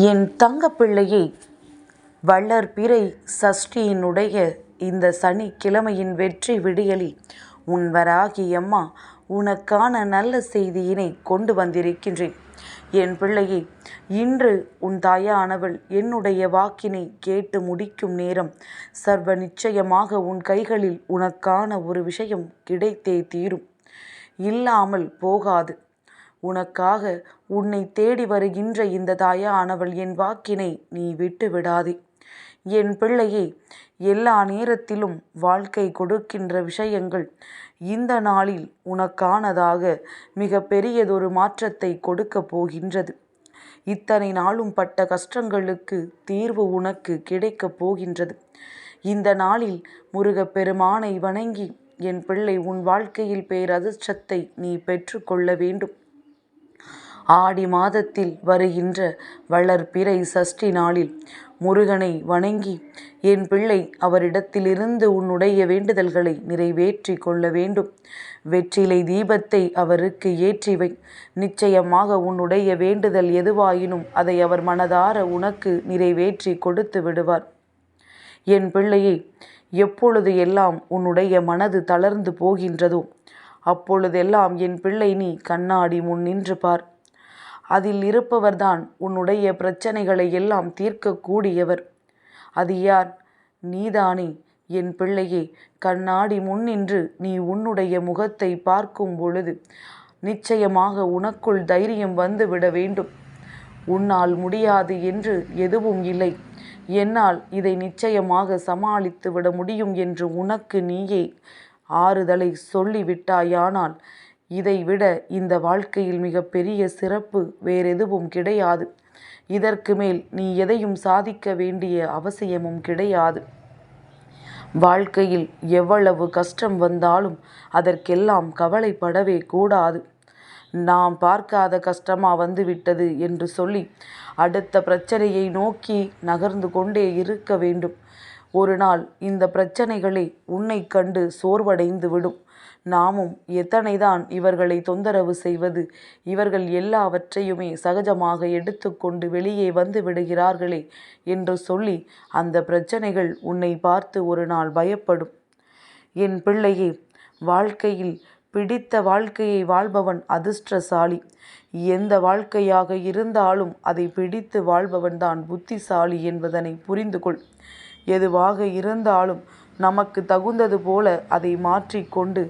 என் தங்க பிள்ளையை வள்ளற்பிறை சஷ்டியினுடைய இந்த சனிக்கிழமையின் வெற்றி விடியலில் உன் வராகியம்மா உனக்கான நல்ல செய்தியினை கொண்டு வந்திருக்கின்றேன். என் பிள்ளையே இன்று உன் தாயானவள் என்னுடைய வாக்கினை கேட்டு முடிக்கும் நேரம் சர்வ நிச்சயமாக உன் கைகளில் உனக்கான ஒரு விஷயம் கிடைத்தே தீரும். இல்லாமல் போகாது. உனக்காக உன்னை தேடி வருகின்ற இந்த தாயானவள் என் வாக்கினை நீ விட்டு விடாதே என் பிள்ளையே எல்லா நேரத்திலும் வாழ்க்கை கொடுக்கின்ற விஷயங்கள் இந்த நாளில் உனக்கானதாக மிக பெரியதொரு மாற்றத்தை கொடுக்கப் போகின்றது. இத்தனை நாளும் பட்ட கஷ்டங்களுக்கு தீர்வு உனக்கு கிடைக்கப் போகின்றது. இந்த நாளில் முருகப்பெருமானை வணங்கி என் பிள்ளை உன் வாழ்க்கையில் பேரதிர்ஷ்டத்தை நீ பெற்றுக்கொள்ள வேண்டும். ஆடி மாதத்தில் வருகின்ற வளர்பிறை சஷ்டி நாளில் முருகனை வணங்கி என் பிள்ளை அவரிடத்திலிருந்து உன்னுடைய வேண்டுதல்களை நிறைவேற்றி கொள்ள வேண்டும். வெற்றிலை தீபத்தை அவருக்கு ஏற்றிவை நிச்சயமாக உன்னுடைய வேண்டுதல் எதுவாயினும் அதை அவர் மனதார உனக்கு நிறைவேற்றி கொடுத்து விடுவார். என் பிள்ளையை எப்பொழுது எல்லாம் உன்னுடைய மனது தளர்ந்து போகின்றதோ அப்பொழுதெல்லாம் என் பிள்ளை நீ கண்ணாடி முன் நின்று பார். அதில் இருப்பவர்தான் உன்னுடைய பிரச்சனைகளை எல்லாம் தீர்க்கக்கூடியவர். அது யார்? நீதானே. என் பிள்ளையே கண்ணாடி முன்னின்று நீ உன்னுடைய முகத்தை பார்க்கும் பொழுது நிச்சயமாக உனக்குள் தைரியம் வந்து விட வேண்டும். உன்னால் முடியாது என்று எதுவும் இல்லை. என்னால் இதை நிச்சயமாக சமாளித்து விட முடியும் என்று உனக்கு நீயே ஆறுதலை சொல்லிவிட்டாயானால் இதைவிட இந்த வாழ்க்கையில் மிகப்பெரிய சிறப்பு வேறெதுவும் கிடையாது. இதற்கு மேல் நீ எதையும் சாதிக்க வேண்டிய அவசியமும் கிடையாது. வாழ்க்கையில் எவ்வளவு கஷ்டம் வந்தாலும் அதற்கெல்லாம் கவலைப்படவே கூடாது. நாம் பார்க்காத கஷ்டமாக வந்துவிட்டது என்று சொல்லி அடுத்த பிரச்சனையை நோக்கி நகர்ந்து கொண்டே இருக்க வேண்டும். ஒரு நாள் இந்த பிரச்சனைகளை உன்னை கண்டு சோர்வடைந்து விடும் நாமும் எத்தனைதான் இவர்களை தொந்தரவு செய்வது? இவர்கள் எல்லாவற்றையுமே சகஜமாக எடுத்துக்கொண்டு வெளியே வந்து விடுகிறார்களே என்று சொல்லி அந்த பிரச்சனைகள் உன்னை பார்த்து ஒரு நாள் பயப்படும். என் பிள்ளையே வாழ்க்கையில் பிடித்த வாழ்க்கையை வாழ்பவன் அதிர்ஷ்டசாலி. எந்த வாழ்க்கையாக இருந்தாலும் அதை பிடித்து வாழ்பவன்தான் புத்திசாலி என்பதனை புரிந்து கொள் எதுவாக இருந்தாலும் நமக்கு தகுந்தது போல அதை மாற்றிக்கொண்டு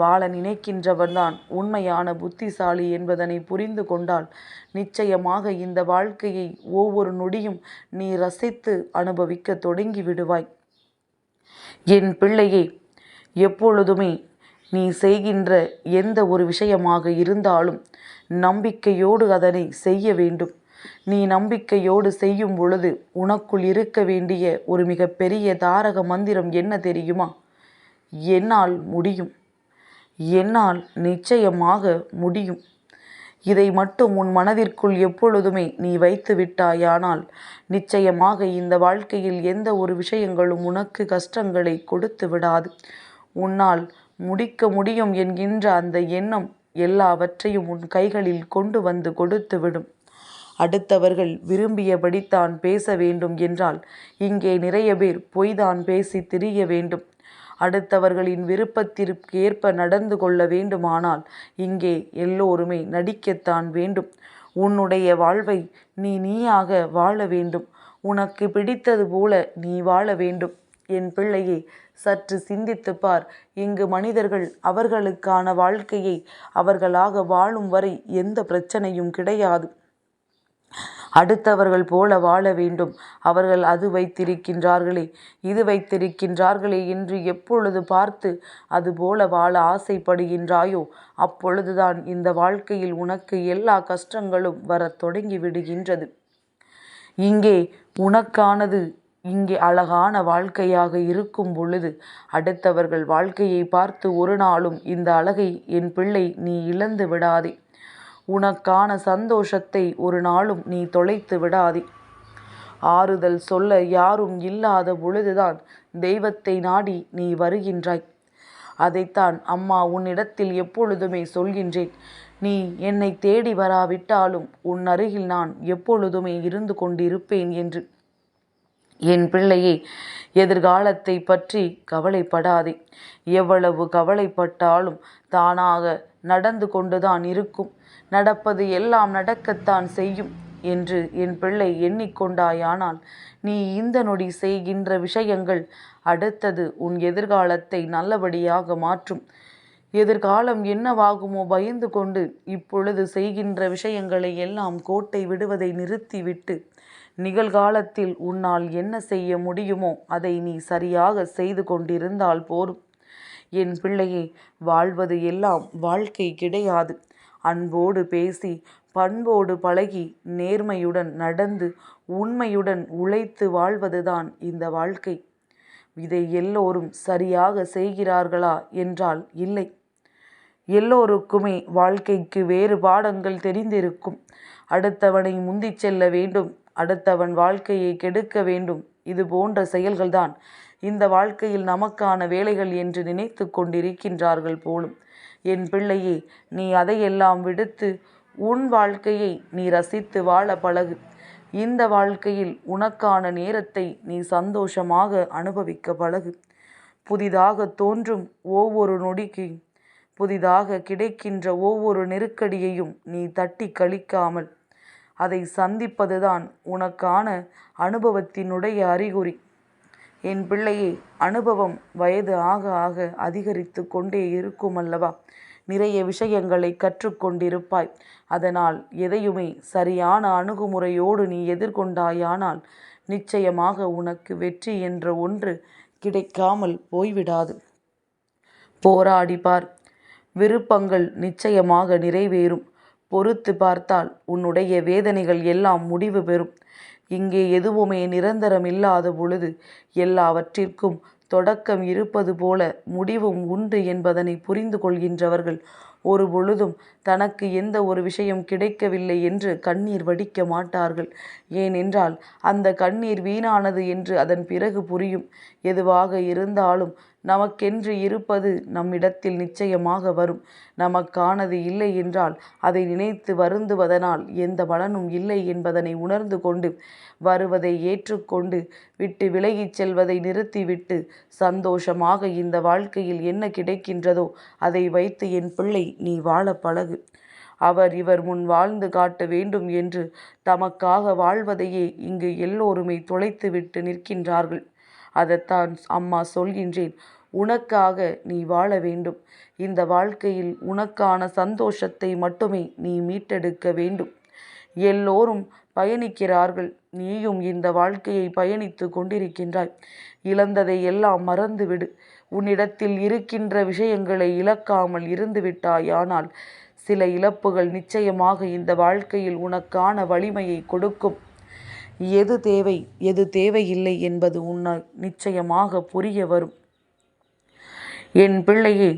வாழ நினைக்கின்றவன்தான் உண்மையான புத்திசாலி என்பதனை புரிந்து கொண்டால் நிச்சயமாக இந்த வாழ்க்கையை ஒவ்வொரு நொடியும் நீ ரசித்து அனுபவிக்க தொடங்கி விடுவாய். என் பிள்ளையே எப்பொழுதுமே நீ செய்கின்ற எந்த ஒரு விஷயமாக இருந்தாலும் நம்பிக்கையோடு அதனை செய்ய வேண்டும். நீ நம்பிக்கையோடு செய்யும் பொழுது உனக்குள் இருக்க வேண்டிய ஒரு மிகப்பெரிய தாரக மந்திரம் என்ன தெரியுமா? என்னால் முடியும். என்னால் நிச்சயமாக முடியும். இதை மட்டும் உன் மனதிற்குள் எப்பொழுதுமே நீ வைத்து விட்டாயானால் நிச்சயமாக இந்த வாழ்க்கையில் எந்த ஒரு விஷயங்களும் உனக்கு கஷ்டங்களை கொடுத்து விடாது. உன்னால் முடிக்க முடியும் என்கின்ற அந்த எண்ணம் எல்லாவற்றையும் உன் கைகளில் கொண்டு வந்து கொடுத்து அடுத்தவர்கள் விரும்பியபடி தான் பேச வேண்டும் என்றால் இங்கே நிறைய பேர் பொய்தான் பேசி திரிய வேண்டும். அடுத்தவர்களின் விருப்பத்திற்கு ஏற்ப நடந்து கொள்ள வேண்டுமானால் இங்கே எல்லோருமே நடிக்கத்தான் வேண்டும். உன்னுடைய வாழ்வை நீ நீயாக வாழ வேண்டும். உனக்கு பிடித்தது போல நீ வாழ வேண்டும். என் பிள்ளையை சற்று சிந்தித்து பார். இங்கு மனிதர்கள் அவர்களுக்கான வாழ்க்கையை அவர்களாக வாழும் வரை எந்த பிரச்சனையும் கிடையாது. அடுத்தவர்கள் போல வாழ வேண்டும். அவர்கள் அது வைத்திருக்கின்றார்களே இது வைத்திருக்கின்றார்களே என்று எப்பொழுது பார்த்து அதுபோல வாழ ஆசைப்படுகின்றாயோ அப்பொழுதுதான் இந்த வாழ்க்கையில் உனக்கு எல்லா கஷ்டங்களும் வரத் தொடங்கி விடுகின்றது. இங்கே உனக்கானது இங்கே அழகான வாழ்க்கையாக இருக்கும் பொழுது அடுத்தவர்கள் வாழ்க்கையை பார்த்து ஒரு நாளும் இந்த அழகை என் பிள்ளை நீ இழந்து விடாதே. உனக்கான சந்தோஷத்தை ஒரு நாளும் நீ தொலைத்து விடாதே. ஆறுதல் சொல்ல யாரும் இல்லாத பொழுதுதான் தெய்வத்தை நாடி நீ வருகின்றாய். அதைத்தான் அம்மா உன்னிடத்தில் எப்பொழுதுமே சொல்கின்றேன். நீ என்னை தேடி வராவிட்டாலும் உன் அருகில் நான் எப்பொழுதுமே இருந்து கொண்டிருப்பேன் என்று. என் பிள்ளையே எதிர்காலத்தை பற்றி கவலைப்படாதே. எவ்வளவு கவலைப்பட்டாலும் தானாக நடந்து கொண்டுதான் இருக்கும். நடப்பது எல்லாம் நடக்கத்தான் செய்யும் என்று என் பிள்ளை எண்ணிக்கொண்டாயானால் நீ இந்த நொடி செய்கின்ற விஷயங்கள் அடுத்தது உன் எதிர்காலத்தை நல்லபடியாக மாற்றும். எதிர்காலம் என்னவாகுமோ பயந்து கொண்டு இப்பொழுது செய்கின்ற விஷயங்களை எல்லாம் கோட்டை விடுவதை நிறுத்திவிட்டு நிகழ்காலத்தில் உன்னால் என்ன செய்ய முடியுமோ அதை நீ சரியாக செய்து கொண்டிருந்தால் போரும். என் பிள்ளையே வாழ்வது எல்லாம் வாழ்க்கை கிடையாது. அன்போடு பேசி பண்போடு பழகி நேர்மையுடன் நடந்து உண்மையுடன் உழைத்து வாழ்வதுதான் இந்த வாழ்க்கை. இதை எல்லோரும் சரியாக செய்கிறார்களா என்றால் இல்லை. எல்லோருக்குமே வாழ்க்கைக்கு வேறு பாடங்கள் தெரிந்திருக்கும். அடுத்தவனை முந்திச் செல்ல வேண்டும் அடுத்தவன் வாழ்க்கையை கெடுக்க வேண்டும். இது போன்ற செயல்கள்தான் இந்த வாழ்க்கையில் நமக்கான வேலைகள் என்று நினைத்து கொண்டிருக்கின்றார்கள் போலும். என் பிள்ளையே நீ அதையெல்லாம் விடுத்து உன் வாழ்க்கையை நீ ரசித்து வாழ பழகு. இந்த வாழ்க்கையில் உனக்கான நேரத்தை நீ சந்தோஷமாக அனுபவிக்க பழகு. புதிதாக தோன்றும் ஒவ்வொரு நொடிக்கு புதிதாக கிடைக்கின்ற ஒவ்வொரு நெருக்கடியையும் நீ தட்டி கழிக்காமல் அதை சந்திப்பதுதான் உனக்கான அனுபவத்தினுடைய அறிகுறி. என் பிள்ளையை அனுபவம் வயது ஆக ஆக அதிகரித்து கொண்டே இருக்கும் அல்லவா நிறைய விஷயங்களை கற்றுக்கொண்டிருப்பாய். அதனால் எதையுமே சரியான அணுகுமுறையோடு நீ எதிர்கொண்டாயானால் நிச்சயமாக உனக்கு வெற்றி என்ற ஒன்று கிடைக்காமல் போய்விடாது. போராடிப்பார். விருப்பங்கள் நிச்சயமாக நிறைவேறும். பொறுத்து பார்த்தால் உன்னுடைய வேதனைகள் எல்லாம் முடிவு பெறும். இங்கே எதுவுமே நிரந்தரம் இல்லாத பொழுது எல்லாவற்றிற்கும் தொடக்கம் இருப்பது போல முடிவும் உண்டு என்பதனை புரிந்து கொள்கின்றவர்கள் ஒரு பொழுதும் தனக்கு எந்த ஒரு விஷயம் கிடைக்கவில்லை என்று கண்ணீர் வடிக்க மாட்டார்கள். ஏனென்றால் அந்த கண்ணீர் வீணானது என்று அதன் பிறகு புரியும். எதுவாக இருந்தாலும் நமக்கென்று இருப்பது நம்மிடத்தில் நிச்சயமாக வரும். நமக்கானது இல்லை என்றால் அதை நினைத்து வருந்துவதனால் எந்த பலனும் இல்லை என்பதனை உணர்ந்து கொண்டு வருவதை ஏற்றுக்கொண்டு விட்டு விலகிச் செல்வதை நிறுத்திவிட்டு சந்தோஷமாக இந்த வாழ்க்கையில் என்ன கிடைக்கின்றதோ அதை வைத்து என் பிள்ளை நீ வாழ பழகு. அவர் இவர் முன் வாழ்ந்து காட்ட வேண்டும் என்று தமக்காக வாழ்வதையே இங்கு எல்லோருமே தொலைத்துவிட்டு நிற்கின்றார்கள். அதைத்தான் அம்மா சொல்கின்றேன். உனக்காக நீ வாழ வேண்டும். இந்த வாழ்க்கையில் உனக்கான சந்தோஷத்தை மட்டுமே நீ மீட்டெடுக்க வேண்டும். எல்லோரும் பயணிக்கிறார்கள். நீயும் இந்த வாழ்க்கையை பயணித்து கொண்டிருக்கின்றாய். இழந்ததை எல்லாம் மறந்துவிடு. உன்னிடத்தில் இருக்கின்ற விஷயங்களை இழக்காமல் இருந்துவிட்டாயானால் சில இழப்புகள் நிச்சயமாக இந்த வாழ்க்கையில் உனக்கான வலிமையை கொடுக்கும். எது தேவை எது தேவையில்லை என்பது உன்னால் நிச்சயமாக புரிய வரும். என் பிள்ளையே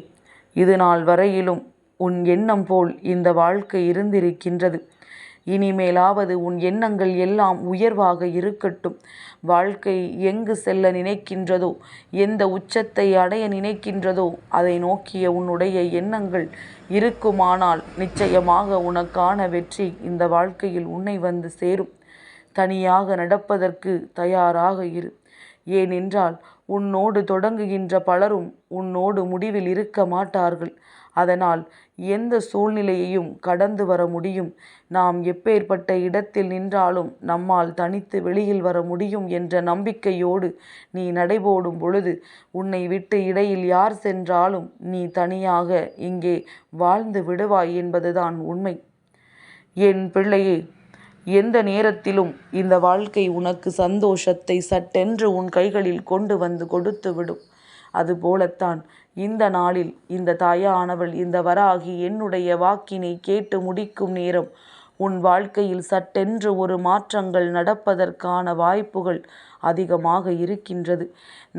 இது நாள் வரையிலும் உன் எண்ணம் போல் இந்த வாழ்க்கை இருந்திருக்கின்றது. இனிமேலாவது உன் எண்ணங்கள் எல்லாம் உயர்வாக இருக்கட்டும். வாழ்க்கை எங்கு செல்ல நினைக்கின்றதோ எந்த உச்சத்தை அடைய நினைக்கின்றதோ அதை நோக்கிய உன்னுடைய எண்ணங்கள் இருக்குமானால் நிச்சயமாக உனக்கான வெற்றி இந்த வாழ்க்கையில் உன்னை வந்து சேரும். தனியாக நடப்பதற்கு தயாராக இரு. ஏனென்றால் உன்னோடு தொடங்குகின்ற பலரும் உன்னோடு முடிவில் இருக்க மாட்டார்கள். அதனால் எந்த சூழ்நிலையையும் கடந்து வர முடியும். நாம் எப்பேற்பட்ட இடத்தில் நின்றாலும் நம்மால் தனித்து வெளியில் வர முடியும் என்ற நம்பிக்கையோடு நீ நடைபோடும் பொழுது உன்னை விட்டு இடையில் யார் சென்றாலும் நீ தனியாக இங்கே வாழ்ந்து விடுவாய் என்பதுதான் உண்மை. என் பிள்ளையே எந்த நேரத்திலும் இந்த வாழ்க்கை உனக்கு சந்தோஷத்தை சட்டென்று உன் கைகளில் கொண்டு வந்து கொடுத்து விடும். அதுபோலத்தான் இந்த நாளில் இந்த தாயானவள் இந்த வராகி என்னுடைய வாக்கினை கேட்டு முடிக்கும் நேரம் உன் வாழ்க்கையில் சட்டென்று ஒரு மாற்றங்கள் நடப்பதற்கான வாய்ப்புகள் அதிகமாக இருக்கின்றது.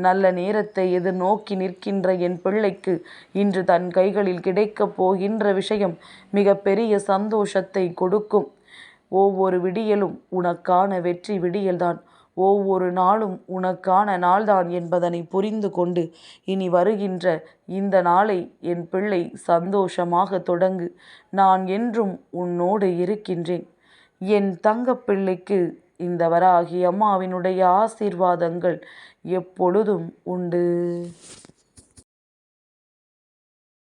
நல்ல நேரத்தை எதிர்நோக்கி நிற்கின்ற என் பிள்ளைக்கு இன்று தன் கைகளில் கிடைக்கப் போகின்ற விஷயம் மிக பெரிய சந்தோஷத்தை கொடுக்கும். ஒவ்வொரு விடியலும் உனக்கான வெற்றி விடியல்தான். ஒவ்வொரு நாளும் உனக்கான நாள்தான் என்பதனை புரிந்து கொண்டு இனி வருகின்ற இந்த நாளை என் பிள்ளை சந்தோஷமாக தொடங்கு. நான் என்றும் உன்னோடு இருக்கின்றேன். என் தங்கப்பிள்ளைக்கு இந்த வராகி அம்மாவினுடைய ஆசீர்வாதங்கள் எப்பொழுதும் உண்டு.